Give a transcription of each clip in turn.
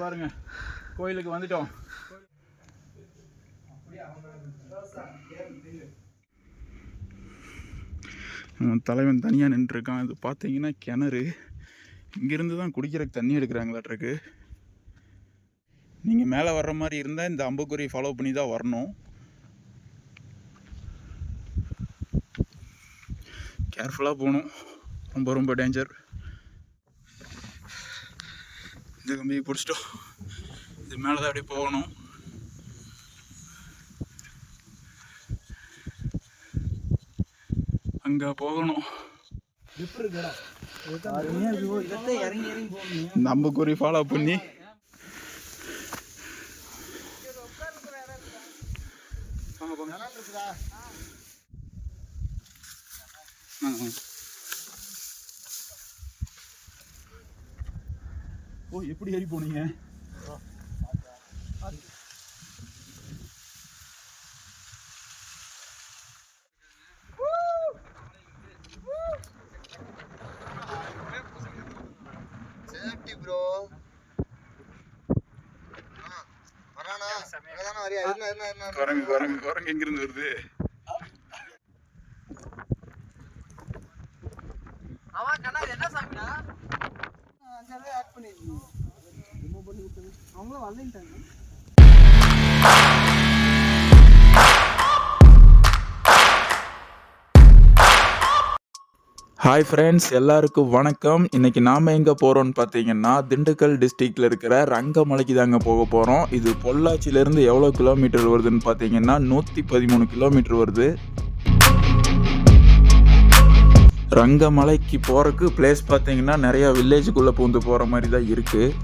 பாருங்க. கோயிலுக்கு வந்துட்டோம். தலைவன் தனியாக நின்றுருக்கான். இது பார்த்தீங்கன்னா கிணறு. இங்கேருந்து தான் குடிக்கிறதுக்கு தண்ணி எடுக்கிறாங்களாட்ருக்கு. நீங்கள் மேலே வர்ற மாதிரி இருந்தால் இந்த அம்புக்குறி ஃபாலோ பண்ணி தான் வரணும். கேர்ஃபுல்லாக போகணும். ரொம்ப ரொம்ப டேஞ்சர் இந்த கம்பியை பிடிச்சிட்டோம். இது மேலே தான் அப்படியே போகணும். அங்கே போகணும். இறங்கி இறங்கி ஃபாலோ பண்ணி. ஆ, ஆ. எப்படி ஏறி போனீங்க? குரங்கு குரங்கு குரங்கு எங்கிருந்து வருது? அவங்களும் வரலைன்ட்டாங்க ஹாய் ஃப்ரெண்ட்ஸ் எல்லாருக்கும் வணக்கம். இன்றைக்கி நாம் எங்கே போகிறோம்னு பார்த்தீங்கன்னா திண்டுக்கல் டிஸ்ட்ரிக்டில் இருக்கிற ரங்கமலைக்கு தாங்க போக போகிறோம் இது பொள்ளாச்சியிலேருந்து எவ்வளோ கிலோமீட்டர் வருதுன்னு பார்த்தீங்கன்னா நூற்றி பதிமூணு கிலோமீட்டர் வருது. ரங்கமலைக்கு போகிறக்கு பிளேஸ் பார்த்தீங்கன்னா நிறையா வில்லேஜுக்குள்ளே பூந்து போகிற மாதிரி தான் இருக்குது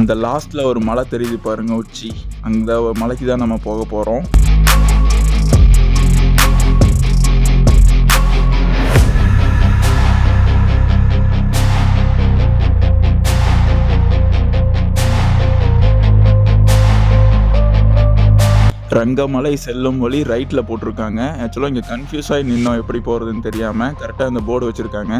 அந்த லாஸ்ட்டில் ஒரு மலை தெரியுது பாருங்க உச்சி. அந்த மலைக்கு தான் நம்ம போக போகிறோம் ரங்கமலை செல்லும் வழி ரைட்டில் போட்டிருக்காங்க. ஆக்சுவலாக இங்கே கன்ஃபியூஸ் ஆகி நின்னோம் எப்படி போகிறதுன்னு தெரியாமல் கரெக்டாக அந்த போர்டு வச்சுருக்காங்க.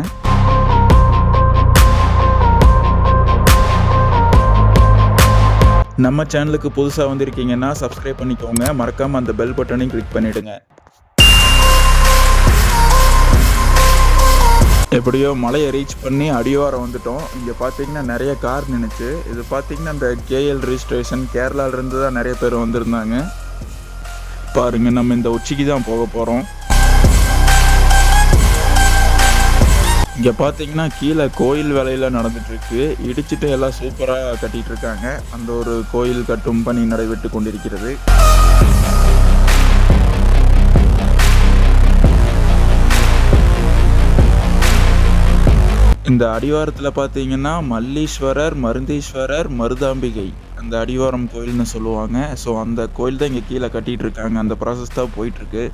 நம்ம சேனலுக்கு புதுசாக வந்திருக்கீங்கன்னா சப்ஸ்கிரைப் பண்ணிக்கோங்க. மறக்காமல் அந்த பெல் பட்டனையும் கிளிக் பண்ணிவிடுங்க எப்படியோ மலையை ரீச் பண்ணி அடிவாரம் வந்துட்டோம். இங்கே பார்த்தீங்கன்னா நிறைய கார் நின்றுச்சு இது பார்த்தீங்கன்னா இந்த கேஎல் ரிஜிஸ்ட்ரேஷன் கேரளாவிலேருந்து தான் நிறைய பேர் வந்திருந்தாங்க. பாருங்கள் நம்ம இந்த உச்சிக்கு தான் போக போகிறோம் இங்கே பார்த்தீங்கன்னா கீழே கோயில் வேலையில் நடந்துட்டு இருக்கு இடிச்சிட்டு எல்லாம் சூப்பராக கட்டிட்டு இருக்காங்க அந்த ஒரு கோயில் கட்டும் பணி நடைபெற்று கொண்டிருக்கிறது. இந்த அடிவாரத்தில் பார்த்தீங்கன்னா மல்லீஸ்வரர் மருந்தீஸ்வரர் மருதாம்பிகை. அந்த அடிவாரம் கோயில்னு சொல்லுவாங்க. ஸோ அந்த கோயில் தான் இங்கே கீழே கட்டிட்டு இருக்காங்க அந்த ப்ராசஸ் தான் போயிட்டுருக்கு.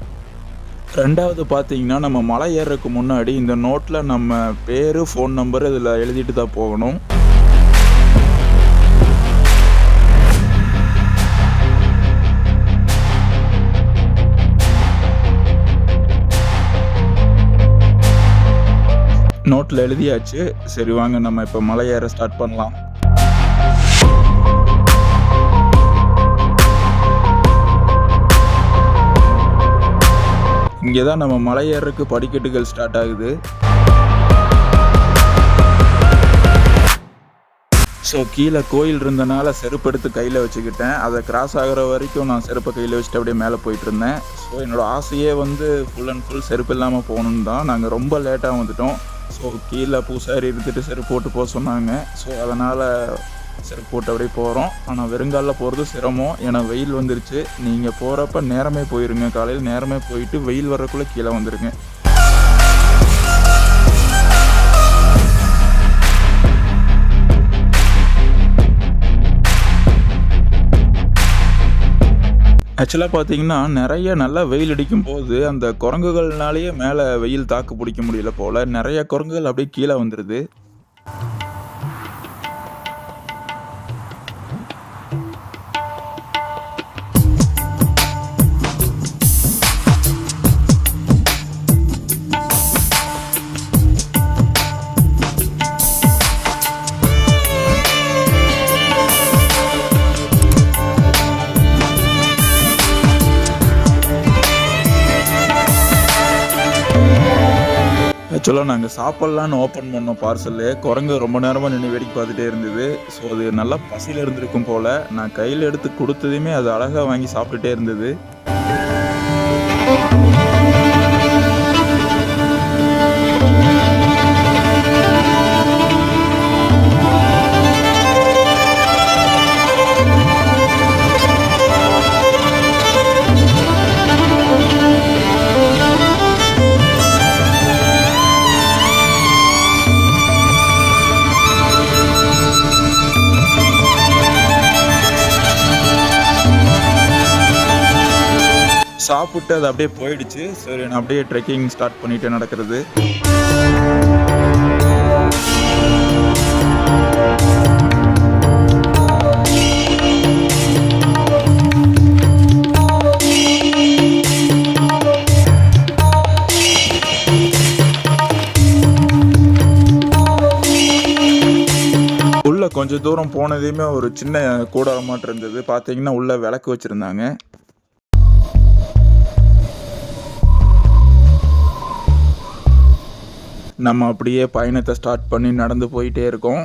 ரெண்டாவது பார்த்தீங்கன்னா நம்ம மலை ஏறுறதுக்கு முன்னாடி இந்த நோட்டில் நம்ம பேர் ஃபோன் நம்பர் இதில் எழுதிட்டு தான் போகணும். நோட்டில் எழுதியாச்சு. சரி வாங்க நம்ம இப்போ மலை ஏற ஸ்டார்ட் பண்ணலாம். இங்கே தான் நம்ம மலை படிக்கட்டுகள் ஸ்டார்ட் ஆகுது. ஸோ கீழே கோயில் இருந்தனால செருப்பு எடுத்து கையில் வச்சுக்கிட்டேன். அதை கிராஸ் ஆகிற வரைக்கும் நான் செருப்பை கையில் வச்சுட்டு அப்படியே மேலே போயிட்டு இருந்தேன். ஸோ என்னோடய ஆசையே வந்து ஃபுல் அண்ட் ஃபுல் செருப்பு இல்லாமல் போகணுன்னு தான். நாங்கள் ரொம்ப லேட்டாக வந்துட்டோம். ஸோ கீழே பூசாரி இருந்துட்டு செருப்பு போட்டு போக சொன்னாங்க. ஸோ அதனால் செருப்பு போட்டு அப்படியே போகிறோம் ஆனால் வெறுங்காலில் போகிறது சிரமம். ஏன்னா வெயில் வந்துருச்சு. நீங்கள் போகிறப்ப நேரமே போயிருங்க. காலையில் நேரமே போயிட்டு வெயில் வர்றக்குள்ளே கீழே வந்துருங்க. ஆக்சுவலாக பார்த்தீங்கன்னா நிறைய நல்லா வெயில் அடிக்கும் போது அந்த குரங்குகள்னாலேயே மேலே வெயில் தாக்கு பிடிக்க முடியல போல். நிறைய குரங்குகள் அப்படியே கீழே வந்துடுது ஆக்சுவலாக நாங்கள் சாப்பிட்லான்னு ஓப்பன் பண்ணோம் பார்சலு குரங்கு ரொம்ப நேரமாக நின்று வேடிக்கை பார்த்துட்டே இருந்தது. ஸோ அது நல்லா பசியில் இருந்திருக்கும் போல். நான் கையில் எடுத்து கொடுத்ததையுமே அது அழகாக வாங்கி சாப்பிட்டுட்டே இருந்தது. சாப்பிட்டு அது அப்படியே போயிடுச்சு. சரி நான் அப்படியே ட்ரெக்கிங் ஸ்டார்ட் பண்ணிட்டு நடக்கிறது. கொஞ்சம் கொஞ்ச தூரம் போனதையுமே ஒரு சின்ன கூடாரமாட்டு இருந்தது. பார்த்தீங்கன்னா உள்ளே விளக்கு வச்சுருந்தாங்க. நம்ம அப்படியே பயணத்தை ஸ்டார்ட் பண்ணி நடந்து போயிட்டே இருக்கோம்.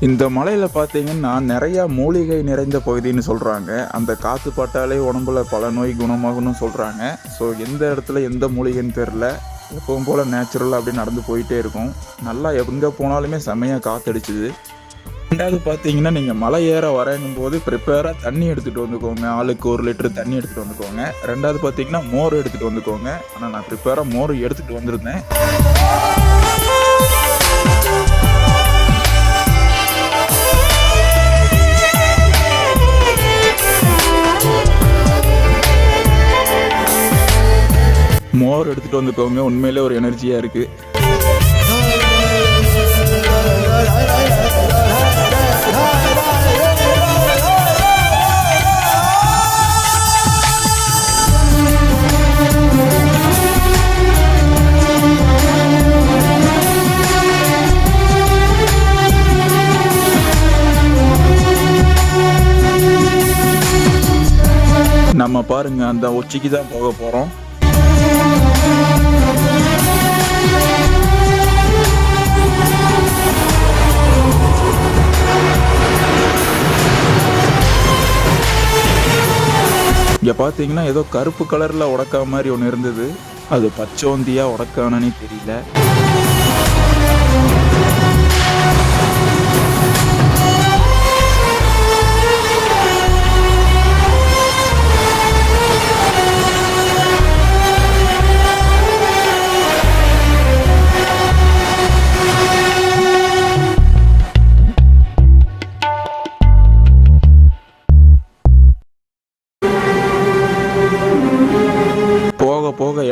இந்த மலையில் பார்த்தீங்கன்னா நிறையா மூலிகை நிறைந்த பகுதின்னு சொல்கிறாங்க அந்த காற்று பட்டாலே உடம்புல பல நோய் குணமாகும்னு சொல்கிறாங்க ஸோ எந்த இடத்துல எந்த மூலிகைன்னு தெரில எப்பவும் போல் நேச்சுரலாக அப்படி நடந்து போயிட்டே இருக்கும். நல்லா எங்கே போனாலுமே செமையாக காற்றடிச்சிது ரெண்டாவது பார்த்தீங்கன்னா நீங்கள் மலை ஏற வரையும் போது ப்ரிப்பேராக தண்ணி எடுத்துகிட்டு வந்துக்கோங்க. ஆளுக்கு ஒரு லிட்டர் தண்ணி எடுத்துகிட்டு வந்துக்கோங்க. ரெண்டாவது பார்த்தீங்கன்னா மோர் எடுத்துகிட்டு வந்துக்கோங்க. ஆனால் நான் ப்ரிப்பேராக மோர் எடுத்துகிட்டு வந்திருந்தேன். மோர் எடுத்துகிட்டு வந்துக்கோங்க. உண்மையிலே ஒரு எனர்ஜியாக இருக்குது நம்ம பாருங்க அந்த உச்சிக்கு தான் போக போகிறோம் இங்கே பார்த்தீங்கன்னா ஏதோ கருப்பு கலரில் உடக்கா மாதிரி ஒன்று இருந்தது. அது பச்சோந்தியா உடக்கானனே தெரியல.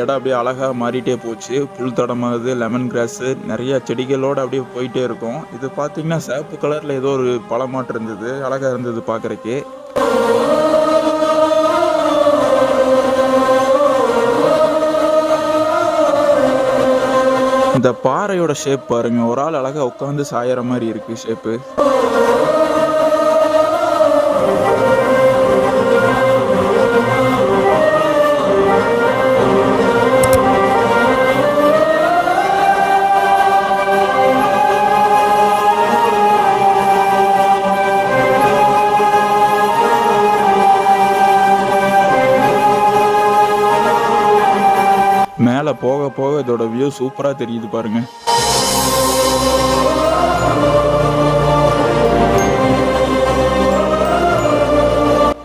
இடம் அப்படியே அழகாக மாறிட்டே போச்சு. புல் தடமாகுது லெமன் கிராஸு நிறைய செடிகளோடு அப்படியே போயிட்டே இருக்கும். இது பார்த்தீங்கன்னா சிவப்பு கலரில் ஏதோ ஒரு பழமாட்டு இருந்தது. அழகாக இருந்தது பார்க்குறக்கு இந்த பாறையோட ஷேப் பாருங்க. ஒரு ஆள் அழகா உட்காந்து சாயற மாதிரி இருக்கு ஷேப்பு இதோட சூப்பராக தெரியுது பாருங்க.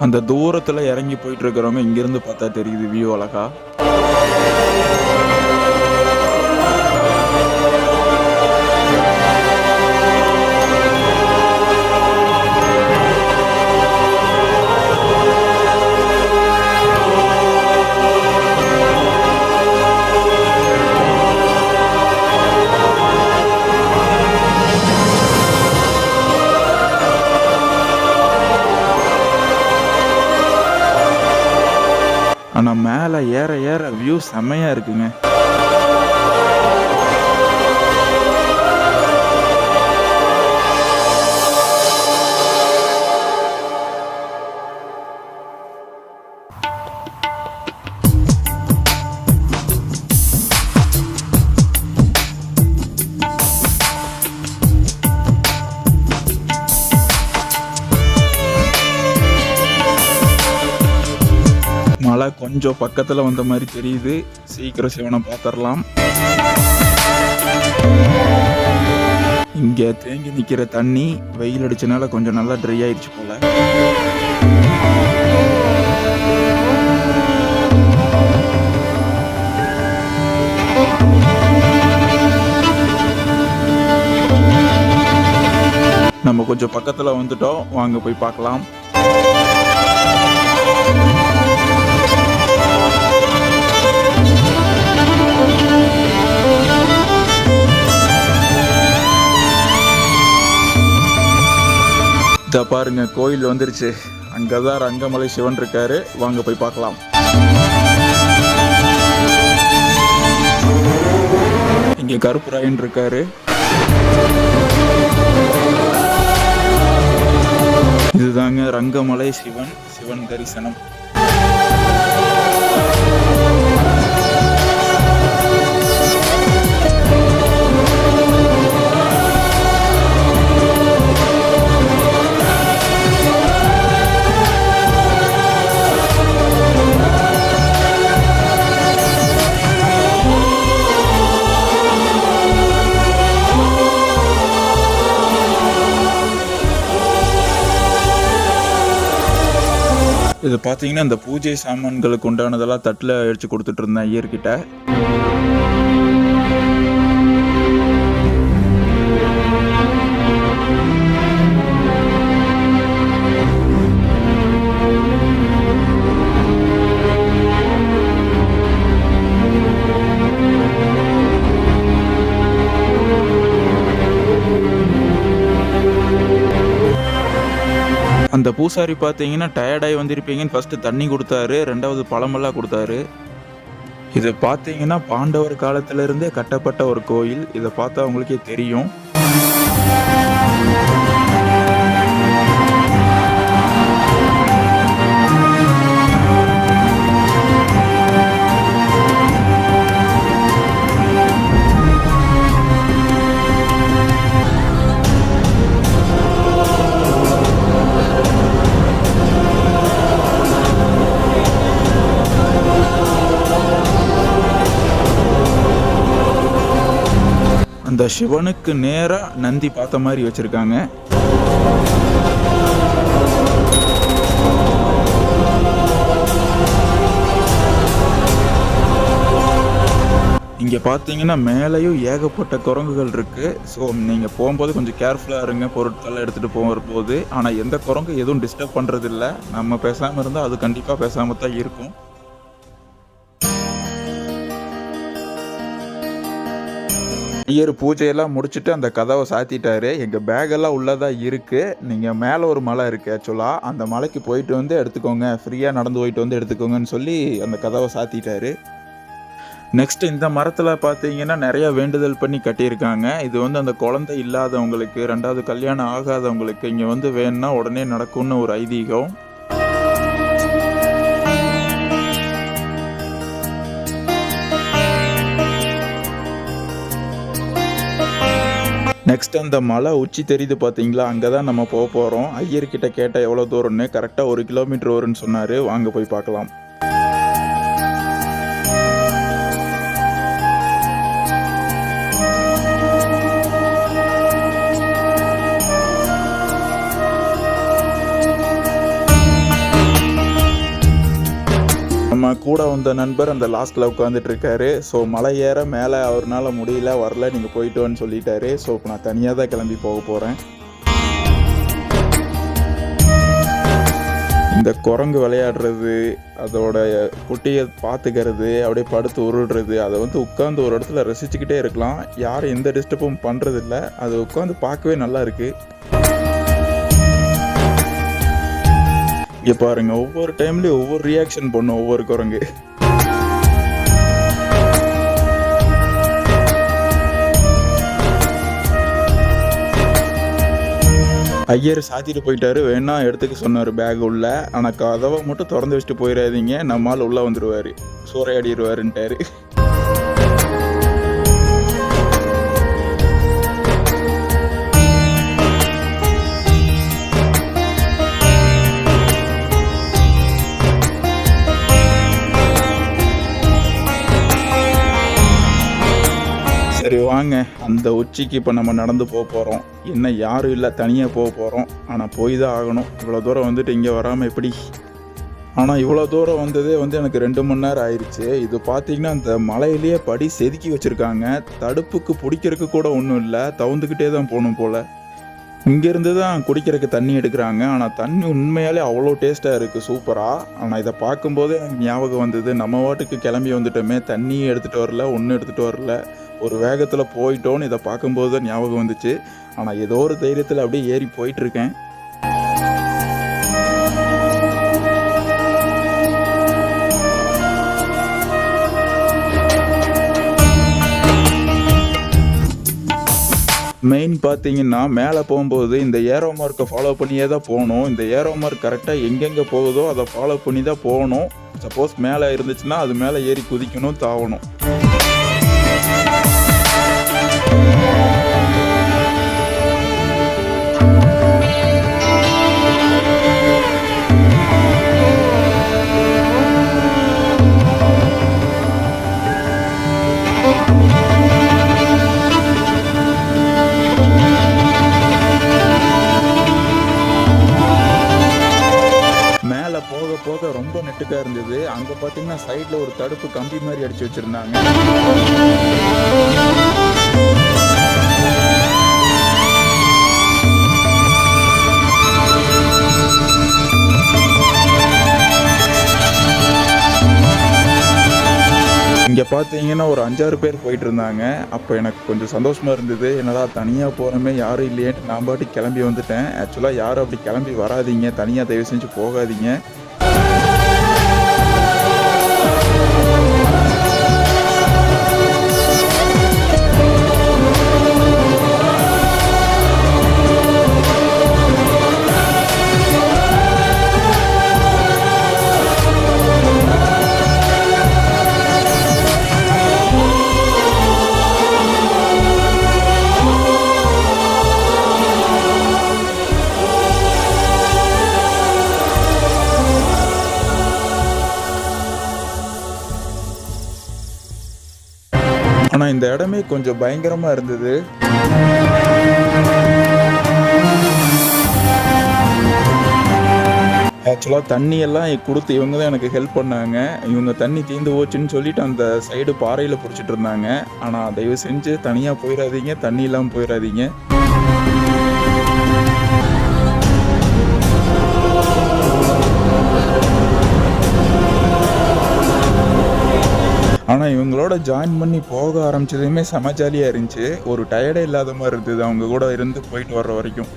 அந்த தூரத்தில் இறங்கி போயிட்டு இருக்கிறவங்க இங்கிருந்து பார்த்தா தெரியுது வியூ அழகா. மேலே ஏற ஏற வியூ செம்மையாக இருக்குங்க. கொஞ்சம் பக்கத்தில் வந்த மாதிரி தெரியுது. சீக்கிரம் சிவனை பார்த்துடலாம் இங்கே தேங்கி நிற்கிற தண்ணி வெயில் அடிச்சனால கொஞ்சம் நல்லா ட்ரை ஆயிடுச்சு போல. நம்ம கொஞ்சம் பக்கத்தில் வந்துட்டோம். வாங்க போய் பார்க்கலாம். இத பாருங்க கோயில் வந்துருச்சு. அங்கதான் ரங்கமலை சிவன் இருக்காரு. வாங்க போய் பார்க்கலாம். இங்க கருப்புராயன் இருக்காரு. இதுதாங்க ரங்கமலை சிவன் சிவன் தரிசனம். இது பார்த்தீங்கன்னா இந்த பூஜை சாமான்களுக்கு உண்டானதெல்லாம் தட்டில் அடிச்சு கொடுத்துட்டு இருந்தேன் ஐயர்கிட்ட. பூசாரி பார்த்தீங்கன்னா டயர்டாகி வந்திருப்பீங்கன்னு ஃபஸ்ட்டு தண்ணி கொடுத்தாரு ரெண்டாவது பழமெல்லாம் கொடுத்தாரு. இது பார்த்தீங்கன்னா பாண்டவர் காலத்திலிருந்தே கட்டப்பட்ட ஒரு கோயில். இதை பார்த்தா உங்களுக்கே தெரியும். அந்த சிவனுக்கு நேராக நந்தி பார்த்த மாதிரி வச்சுருக்காங்க. இங்கே பார்த்தீங்கன்னா மேலேயும் ஏகப்பட்ட குரங்குகள் இருக்குது ஸோ நீங்கள் போகும்போது கொஞ்சம் கேர்ஃபுல்லாக இருங்க. பொருட்கள்லாம் எடுத்துகிட்டு போகும்போது ஆனால் எந்த குரங்கு எதுவும் டிஸ்டர்ப் பண்ணுறதில்ல நம்ம பேசாமல் இருந்தால் அது கண்டிப்பாக பேசாமல் தான் இருக்கும். ஐயர் பூஜையெல்லாம் முடிச்சுட்டு அந்த கதவை சாத்திட்டாரு. எங்கள் பேக்கெல்லாம் உள்ளதாக இருக்குது நீங்கள் மேலே ஒரு மலை இருக்குது ஆக்சுவலாக அந்த மலைக்கு போயிட்டு வந்து எடுத்துக்கோங்க. ஃப்ரீயாக நடந்து போயிட்டு வந்து எடுத்துக்கோங்கன்னு சொல்லி அந்த கதவை சாத்திட்டாரு. நெக்ஸ்ட் இந்த மரத்தில் பார்த்தீங்கன்னா நிறைய வேண்டுதல் பண்ணி கட்டியிருக்காங்க. இது வந்து அந்த குழந்தை இல்லாதவங்களுக்கு ரெண்டாவது கல்யாணம் ஆகாதவங்களுக்கு இங்கே வந்து வேணும்னா உடனே நடக்கும்னு ஒரு ஐதீகம். நெக்ஸ்ட் அந்த மலை உச்சி தெரியுது பார்த்தீங்களா அங்கே தான் நம்ம போக போகிறோம் ஐயர்கிட்ட கேட்டால் எவ்வளோ தூரம்னு கரெக்டாக ஒரு கிலோமீட்டர் வரும்னு சொன்னார். வாங்க போய் பார்க்கலாம். கூட வந்த நண்பர் அந்த லாஸ்ட்டில் உட்காந்துட்டு இருக்காரு ஸோ மலை ஏற மேலே அவர்னால முடியல வரல நீங்கள் போயிட்டோன்னு சொல்லிட்டாரு. ஸோ இப்போ நான் தனியாக தான் கிளம்பி போக போகிறேன் இந்த குரங்கு விளையாடுறது அதோட குட்டியை பார்த்துக்கிறது அப்படியே படுத்து உருடுறது அதை வந்து உட்காந்து ஒரு இடத்துல ரசிச்சுக்கிட்டே இருக்கலாம். யாரும் எந்த டிஸ்டர்பும் பண்ணுறதில்ல அது உட்காந்து பார்க்கவே நல்லா இருக்குது இங்கே பாருங்க ஒவ்வொரு டைம்லயும் ஒவ்வொரு ரியாக்ஷன் பண்ணும் ஒவ்வொரு குரங்கு. ஐயர் சாத்திட்டு போயிட்டாரு வேணா எடுத்துக்க சொன்னார் பேக் உள்ள. ஆனால் கதவை மட்டும் திறந்து வச்சுட்டு போயிடாதீங்க நம்மால் உள்ளே வந்துடுவார் சூறையாடிடுவாருன்ட்டாரு வாங்க. அந்த உச்சிக்கு இப்போ நம்ம நடந்து போக போகிறோம் என்ன யாரும் இல்லை தனியாக போக போகிறோம் ஆனால் போய் தான் ஆகணும். இவ்வளோ தூரம் வந்துட்டு இங்கே வராமல் எப்படி? ஆனால் இவ்வளோ தூரம் வந்ததே வந்து எனக்கு ரெண்டு மணி நேரம் ஆயிடுச்சு இது பார்த்தீங்கன்னா அந்த மலையிலேயே படி செதுக்கி வச்சுருக்காங்க. தடுப்புக்கு பிடிக்கிறதுக்கு கூட ஒன்றும் இல்லை. தவுந்துக்கிட்டே தான் போகணும் போல். இங்கேருந்து தான் குடிக்கிறதுக்கு தண்ணி எடுக்கிறாங்க. ஆனால் தண்ணி உண்மையாலே அவ்வளோ டேஸ்ட்டாக இருக்குது சூப்பராக ஆனால் இதை பார்க்கும்போதே எனக்கு ஞாபகம் வந்தது. நம்ம வாட்டுக்கு கிளம்பி வந்துட்டோமே. தண்ணியும் எடுத்துகிட்டு வரல ஒன்றும் எடுத்துகிட்டு வரல. ஒரு வேகத்தில் போயிட்டோன்னு இதை பார்க்கும்போது தான் ஞாபகம் வந்துச்சு. ஆனால் ஏதோ ஒரு தைரியத்தில் அப்படியே ஏறி போயிட்டுருக்கேன். மெயின் பார்த்தீங்கன்னா மேலே போகும்போது இந்த ஏரோ மார்க்கை ஃபாலோ பண்ணியே தான் போகணும். இந்த ஏரோ மார்க் கரெக்டாக எங்கெங்கே போகுதோ அதை ஃபாலோ பண்ணி தான் போகணும். சப்போஸ் மேலே இருந்துச்சுன்னா அது மேலே ஏறி குதிக்கணும் தாவணும். பார்க்க ரொம்ப நெட்டுக்காக இருந்தது. அங்கே பார்த்தீங்கன்னா சைடில் ஒரு தடுப்பு கம்பி மாதிரி அடித்து வச்சுருந்தாங்க. இங்கே பார்த்தீங்கன்னா ஒரு அஞ்சாறு பேர் போயிட்டு இருந்தாங்க. அப்போ எனக்கு கொஞ்சம் சந்தோஷமாக இருந்தது. என்னடா தனியாக போகிறோமே யாரும் இல்லையேன்ட்டு நான் பாட்டி கிளம்பி வந்துட்டேன். ஆக்சுவலாக யாரும் அப்படி கிளம்பி வராதீங்க. தனியாக தயவு செஞ்சு போகாதீங்க. இந்த இடமே கொஞ்சம் பயங்கரமாக இருந்தது. ஆக்சுவலாக தண்ணியெல்லாம் கொடுத்து இவங்க தான் எனக்கு ஹெல்ப் பண்ணாங்க. இவங்க தண்ணி தீந்து போச்சுன்னு சொல்லிட்டு அந்த சைடு பாறையில் பிடிச்சிட்டு இருந்தாங்க. ஆனால் தயவு செஞ்சு தனியாக போயிடாதீங்க தண்ணி இல்லாமல் போயிடாதீங்க ஆனால் இவங்களோட ஜாயின் பண்ணி போக ஆரம்பிச்சதுமே செம ஜாலியாக இருந்துச்சு. ஒரு டயர்டே இல்லாத மாதிரி இருந்தது. அவங்க கூட இருந்து போயிட்டு வர்ற வரைக்கும்.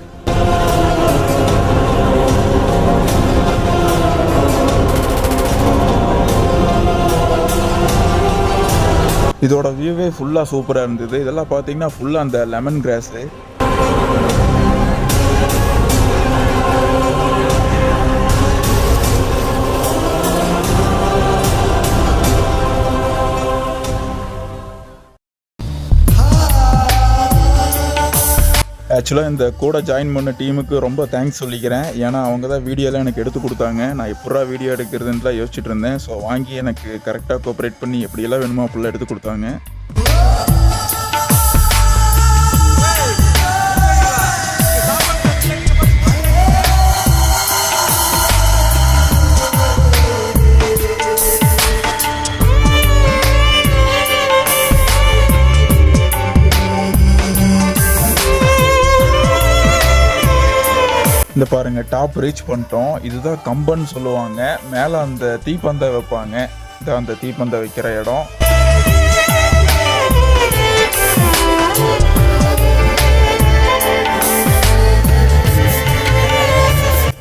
இதோட வியூவே ஃபுல்லாக சூப்பராக இருந்தது. இதெல்லாம் பார்த்தீங்கன்னா ஃபுல்லாக அந்த லெமன் கிராஸு ஆக்சுவலாக இந்த கூட ஜாயின் பண்ண டீமுக்கு ரொம்ப தேங்க்ஸ் சொல்லிக்கிறேன். ஏன்னா அவங்க தான் வீடியோலாம் எனக்கு எடுத்து கொடுத்தாங்க. நான் எப்படா வீடியோ எடுக்கிறதுன்னுலாம் யோசிச்சுட்டு இருந்தேன். ஸோ வாங்கி எனக்கு கரெக்டாக கோஆப்ரேட் பண்ணி எப்படியெல்லாம் வேணுமோ அப்படிலாம் எடுத்து கொடுத்தாங்க. இந்த பாருங்க டாப் ரீச் பண்ணிட்டோம். இதுதான் கம்பன்னு சொல்லுவாங்க. மேலே அந்த தீப்பந்தை வைப்பாங்க. இதான் அந்த தீப்பந்தை வைக்கிற இடம்.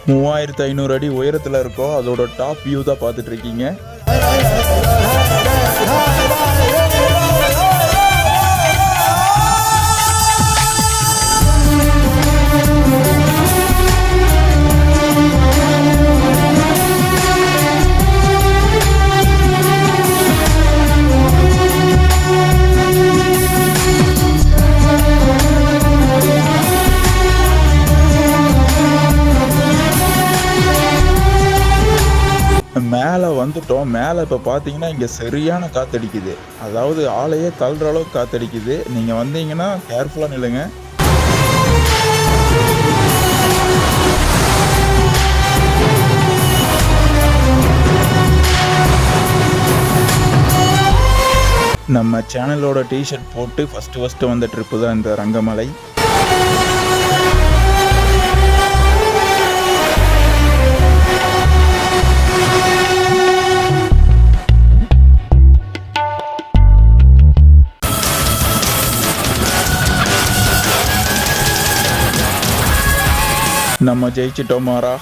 மூவாயிரத்து ஐநூறு அடி உயரத்தில் இருக்கோ அதோட டாப் வியூ தான் பார்த்துட்ருக்கீங்க மேலே வந்துட்டோம். மேலே இப்போ பார்த்தீங்கன்னா இங்கே சரியான காற்றடிக்குது அதாவது ஆளையே தள்ளுற அளவுக்கு காற்றடிக்குது நீங்கள் வந்தீங்கன்னா கேர்ஃபுல்லாக நில்லுங்க. நம்ம சேனலோட டிஷர்ட் போட்டு ஃபஸ்ட்டு ஃபஸ்ட்டு வந்த ட்ரிப்பு தான் இந்த ரங்கமலை. நம்ம ஜெயிச்சிட்டோம் மாறா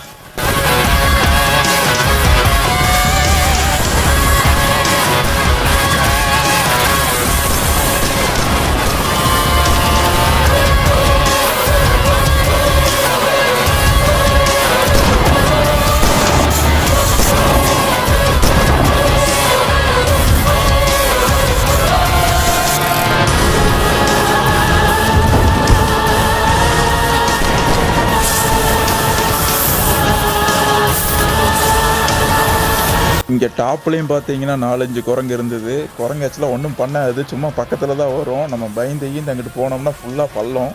இங்கே டாப்லேயும் பார்த்தீங்கன்னா நாலஞ்சு குரங்கு இருந்தது. குரங்கு ஆக்சுவலாக ஒன்றும் பண்ணாது. சும்மா பக்கத்தில் தான் வரும். நம்ம பயந்து ஈந்து அங்கிட்டு போனோம்னா ஃபுல்லாக பள்ளம்.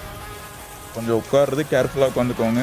கொஞ்சம் உட்கார்றது கேர்ஃபுல்லாக உட்காந்துக்கோங்க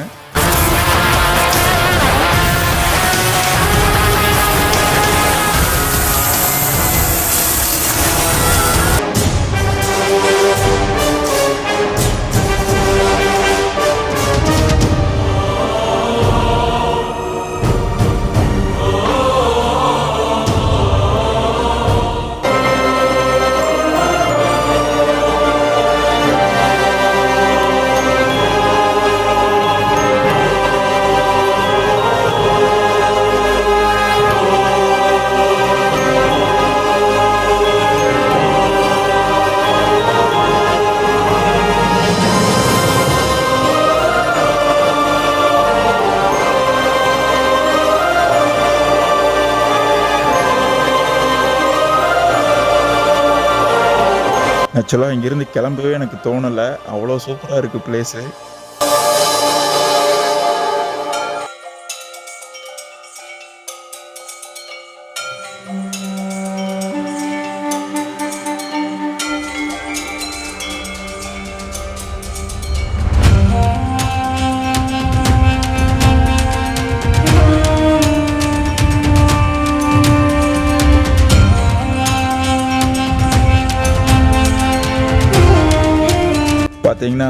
ஆக்சுவலாக இங்கேருந்து கிளம்பவே எனக்கு தோணலை. அவ்வளோ சூப்பராக இருக்குது பிளேஸு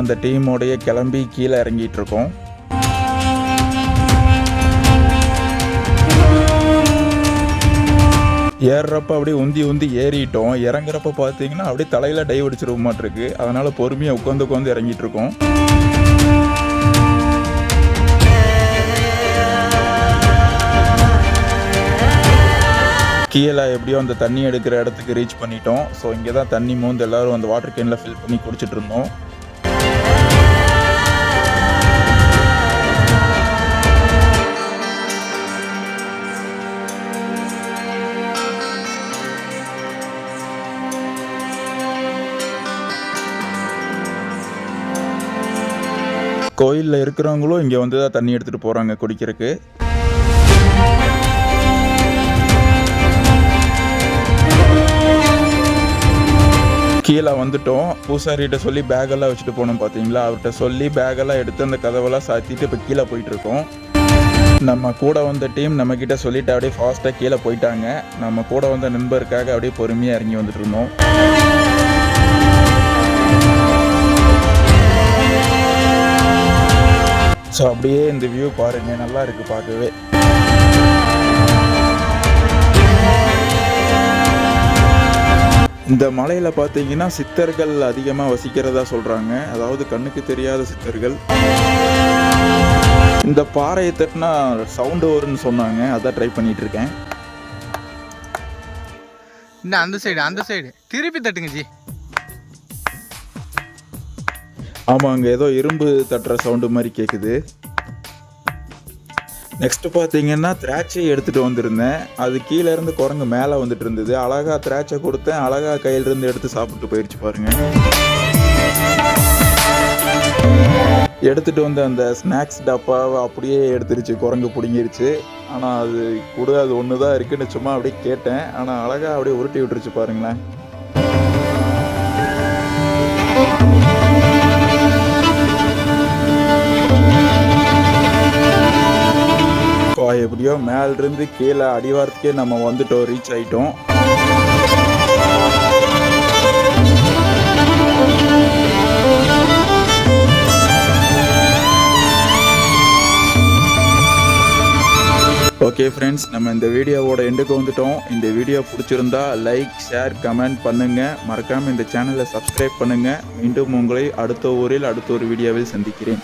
அந்த டீமோடைய கிளம்பி கீழே இறங்கிட்டு இருக்கோம் ஏறுறப்ப அப்படியே உந்தி உந்தி ஏறிட்டோம். இறங்குறப்ப பார்த்தீங்கன்னா அப்படியே தலையில் டை அடிச்சிருக்க மாட்டிருக்கு. அதனால பொறுமையாக உட்காந்து உட்காந்து இறங்கிட்டு இருக்கோம் கீழே எப்படியோ அந்த தண்ணி எடுக்கிற இடத்துக்கு ரீச் பண்ணிட்டோம். ஸோ இங்கே தான் தண்ணி மோந்து எல்லாரும் அந்த வாட்டர் கேனில் ஃபில் பண்ணி குடிச்சிட்டு இருந்தோம். கோயிலில் இருக்கிறவங்களும் இங்கே வந்து தான் தண்ணி எடுத்துகிட்டு போகிறாங்க குடிக்கிறதுக்கு. கீழே வந்துட்டோம். பூசாரிகிட்ட சொல்லி பேக்கெல்லாம் வச்சுட்டு போனோம் பார்த்தீங்களா அவர்கிட்ட சொல்லி பேக்கெல்லாம் எடுத்து அந்த கதவெல்லாம் சாத்திட்டு இப்போ கீழே போயிட்டுருக்கோம். நம்ம கூட வந்த டீம் நம்மக்கிட்ட சொல்லிட்டு அப்படியே ஃபாஸ்ட்டாக கீழே போயிட்டாங்க. நம்ம கூட வந்த நண்பருக்காக அப்படியே பொறுமையாக இறங்கி வந்துட்டு இருந்தோம். ஸோ அப்படியே இந்த வியூ பாருங்க நல்லா இருக்கு பார்க்கவே. இந்த மலையில் பார்த்தீங்கன்னா சித்தர்கள் அதிகமாக வசிக்கிறதா சொல்கிறாங்க அதாவது கண்ணுக்கு தெரியாத சித்தர்கள். இந்த பாறையை தட்டினா சவுண்டு வரும்னு சொன்னாங்க. அதான் ட்ரை பண்ணிட்டு இருக்கேன். இந்த அந்த சைடு அந்த சைடு திருப்பி தட்டுங்க ஜி. ஆமாம் அங்கே ஏதோ இரும்பு தட்டுற சவுண்டு மாதிரி கேட்குது நெக்ஸ்ட் பார்த்தீங்கன்னா திராட்சை எடுத்துகிட்டு வந்திருந்தேன். அது கீழேருந்து குரங்கு மேலே வந்துட்டு இருந்தது. அழகா திராட்சை கொடுத்தேன். அழகா கையிலிருந்து எடுத்து சாப்பிட்டு போயிடுச்சு பாருங்கள் எடுத்துகிட்டு வந்த அந்த ஸ்நாக்ஸ் டப்பாவை அப்படியே எடுத்துருச்சு. குரங்கு பிடுங்கிருச்சு. ஆனால் அது கூட அது ஒன்று தான் இருக்குன்னு சும்மா அப்படியே கேட்டேன். ஆனால் அழகாக அப்படியே உருட்டி விட்டுருச்சு பாருங்களேன். எப்படியோ மேலிருந்து கீழே அடிவாரத்துக்கே நம்ம வந்துட்டோம் ரீச் ஆயிட்டோம். ஓகே ஃப்ரெண்ட்ஸ் நம்ம இந்த வீடியோவோட எண்டுக்கு வந்துட்டோம். இந்த வீடியோ பிடிச்சிருந்தா லைக் ஷேர் கமெண்ட் பண்ணுங்கள் மறக்காமல் இந்த சேனலை சப்ஸ்கிரைப் பண்ணுங்கள் மீண்டும் உங்களை அடுத்த ஊரில் அடுத்த ஒரு வீடியோவில் சந்திக்கிறேன்.